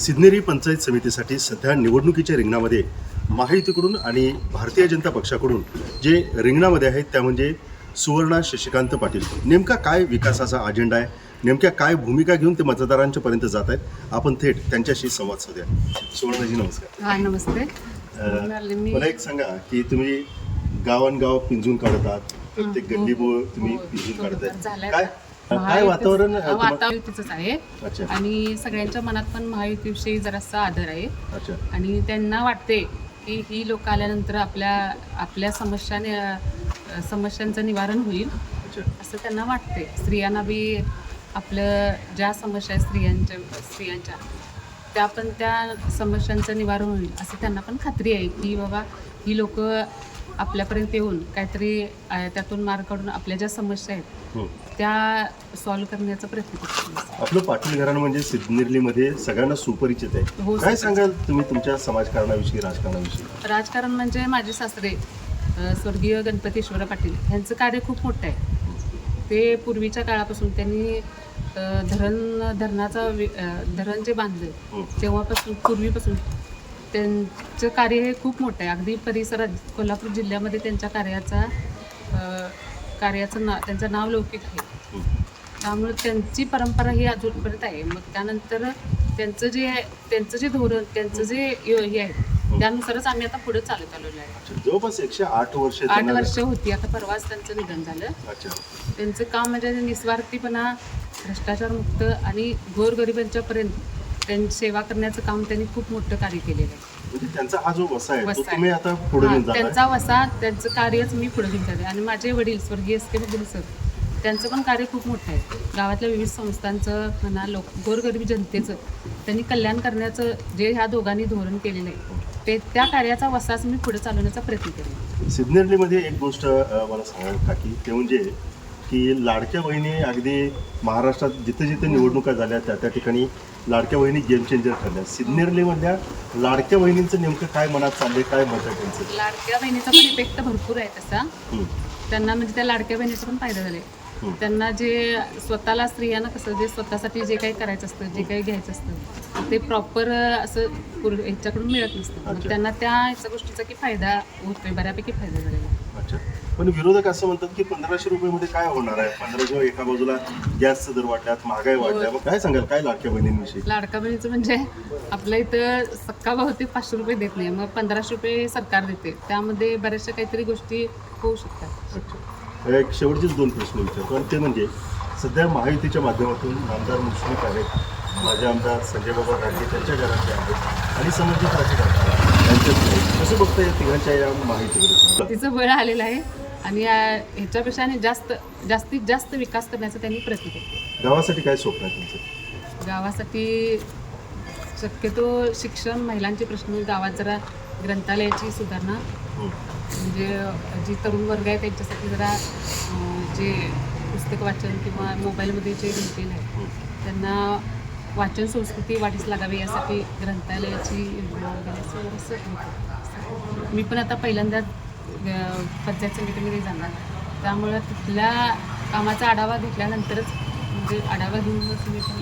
सिद्धनेरी पंचायत समितीसाठी सध्या निवडणुकीच्या रिंगणामध्ये महायुतीकडून आणि भारतीय जनता पक्षाकडून जे रिंगणामध्ये आहेत त्या म्हणजे सुवर्णा शशिकांत पाटील. नेमका काय विकासाचा अजेंडा आहे? नेमक्या काय भूमिका घेऊन ते मतदारांच्या पर्यंत जात आहेत? आपण थेट त्यांच्याशी संवाद साधूया. सुवर्णाजी नमस्कार. हा नमस्ते. मला एक सांगा की तुम्ही गावांगाव पिंजून काढतात प्रत्येक हो, गल्लीबोळ तुम्ही हो, पिंजून बरोबर. काढताय. काय. काय वातावरण तुम्हा- आहे. अच्छा. आणि सगळ्यांच्या मनात पण महायुतीविषयी जरासा आदर आहे. अच्छा. आणि त्यांना वाटते की ही लोक आल्यानंतर आपल्या आपल्या समस्याने अ, समस्यांचं निवारण होईल. अच्छा. असं त्यांना वाटते स्त्रियांना बी आपलं ज्या समस्या आहे स्त्रियांच्या स्त्रियांच्या त्या पण त्या समस्यांचं निवारण होईल असं त्यांना पण खात्री आहे की बाबा ही लोक आपल्यापर्यंत येऊन काहीतरी अ, त्यातून मार्ग काढून आपल्या ज्या समस्या आहेत हं. त्या सॉल्व्ह करण्याचा प्रयत्न करतील आपलं पाटील घराणं म्हणजे सिद्धनेरलीमध्ये सगळ्यांना सुपरिचित आहे हो, काय सुपरिचित. सांगाल तुम्ही तुमच्या समाजकारणाविषयी राजकारणाविषयी राजकारण म्हणजे माझे सासरे अ, स्वर्गीय गणपतीश्वर पाटील यांचं कार्य खूप मोठं आहे ते पूर्वीच्या काळापासून त्यांनी अ, धरण धरणाचा वि- अ, धरण जे बांधलं हं. तेव्हापासून पूर्वीपासून त्यांचं कार्य हे खूप मोठं आहे. अगदी परिसरात कोल्हापूर जिल्ह्यामध्ये त्यांच्या कार्याचा कार्याचं ना त्यांचं नाव लौकिक आहे. हं. त्यामुळे त्यांची परंपरा ही अजूनपर्यंत आहे. मग त्यानंतर त्यांचं जे आहे त्यांचं जे धोरण त्यांचं जे हे आहे त्यानुसारच आम्ही आता पुढे चालत आलेलो आहे. जवळपास एकशे आठ वर्ष आठ वर्ष होती. आता परवाच त्यांचं निधन झालं. त्यांचं काम म्हणजे निस्वार्थीपणा भ्रष्टाचार मुक्त आणि गोरगरिबांच्यापर्यंत त्यांची सेवा करण्याचं काम त्यांनी खूप मोठं कार्य केलेलं आहे. म्हणजे त्यांचा हा जो वसा आहे तो वसा आहे. तुम्ही आता पुढे हा, घेऊन जाणार त्यांचा वसा त्यांचं कार्यच मी पुढे घेऊन जाते. आणि माझे वडील स्वर्गीय एस के बघून सर त्यांचं पण कार्य खूप मोठं आहे. गावातल्या विविध संस्थांचं म्हणा लोक गोरगरिबी जनतेचं त्यांनी कल्याण करण्याचं जे ह्या दोघांनी धोरण केलेलं आहे ते त्या कार्याचा वसाच मी पुढे चालवण्याचा प्रयत्न केला सिद्धनेरलीमध्ये एक गोष्ट अ, मला सांगा काकी ते म्हणजे की लाडक्या बहिणी अगदी महाराष्ट्रात जिथे जिथे निवडणुका झाल्या त्या त्या ठिकाणी लाडक्या बहिणी गेम चेंजर ठरल्या सिद्धनेरलीमधल्या लाडक्या बहिणींचं नेमकं काय मनात चाललंय काय मत आहे त्यांचं लाडक्या बहिणीचा पण इफेक्ट भरपूर आहे तसा हं. त्यांना म्हणजे त्या लाडक्या बहिणीचा पण फायदा झाले हं. त्यांना जे स्वतःला स्त्रियांना कसं जे स्वतःसाठी जे काही करायचं असतं जे काही घ्यायचं असतं ते प्रॉपर असं पूर्व ह्याच्याकडून मिळत नसतं मग अच्छा. त्यांना त्या ह्याच्या गोष्टीचा की फायदा होतोय बऱ्यापैकी फायदा झालेला आहे. अच्छा पण विरोधक असं म्हणतात की पंधराशे रुपयामध्ये काय होणार आहे? पंधराशे एका बाजूला गॅसचा दर वाढल्यात महागाई वाढल्या मग काय सांगाल? काय लाडक्या बहिणींविषयी? लाडका बहिणीचं म्हणजे आपल्या इथं सक्का भाव ते पाचशे रुपये देत नाही. मग पंधराशे रुपये सरकार देते. त्यामध्ये बऱ्याचशा काहीतरी गोष्टी होऊ शकतात. अच्छा एक शेवटचेच दोन प्रश्न विचारतो. आणि ते म्हणजे सध्या महायुतीच्या माध्यमातून आमदार मुश्रीफ आहेत. माझे आमदार संजय बाबा गांधी त्यांच्या घरातले आहेत. आणि समर्जित राजकारण त्यांच्यात कसं बघता या तिघांच्या या महायुतीकडे तिचं बळ आलेलं आहे. आणि ह्याच्यापेक्षा आणि जास्त जास्तीत जास्त विकास करण्याचा त्यांनी प्रयत्न केला गावासाठी काय स्वप्न आहे तुमचं गावासाठी शक्यतो शिक्षण महिलांचे प्रश्न गावात जरा ग्रंथालयाची सुधारणा. म्हणजे जी तरुण वर्ग आहे त्यांच्यासाठी जरा अं, जे पुस्तक वाचन किंवा मोबाईलमध्ये जे गुंतलेलं आहे. त्यांना वाचन संस्कृती वाढीस लागावी यासाठी ग्रंथालयाची योजना वगैरे असं बरंचसं होतं. मी पण आता पहिल्यांदा पंचायत समितीमध्ये जाणार. त्यामुळं तिथल्या कामाचा आढावा घेतल्यानंतरच म्हणजे आढावा घेऊनच मी पण.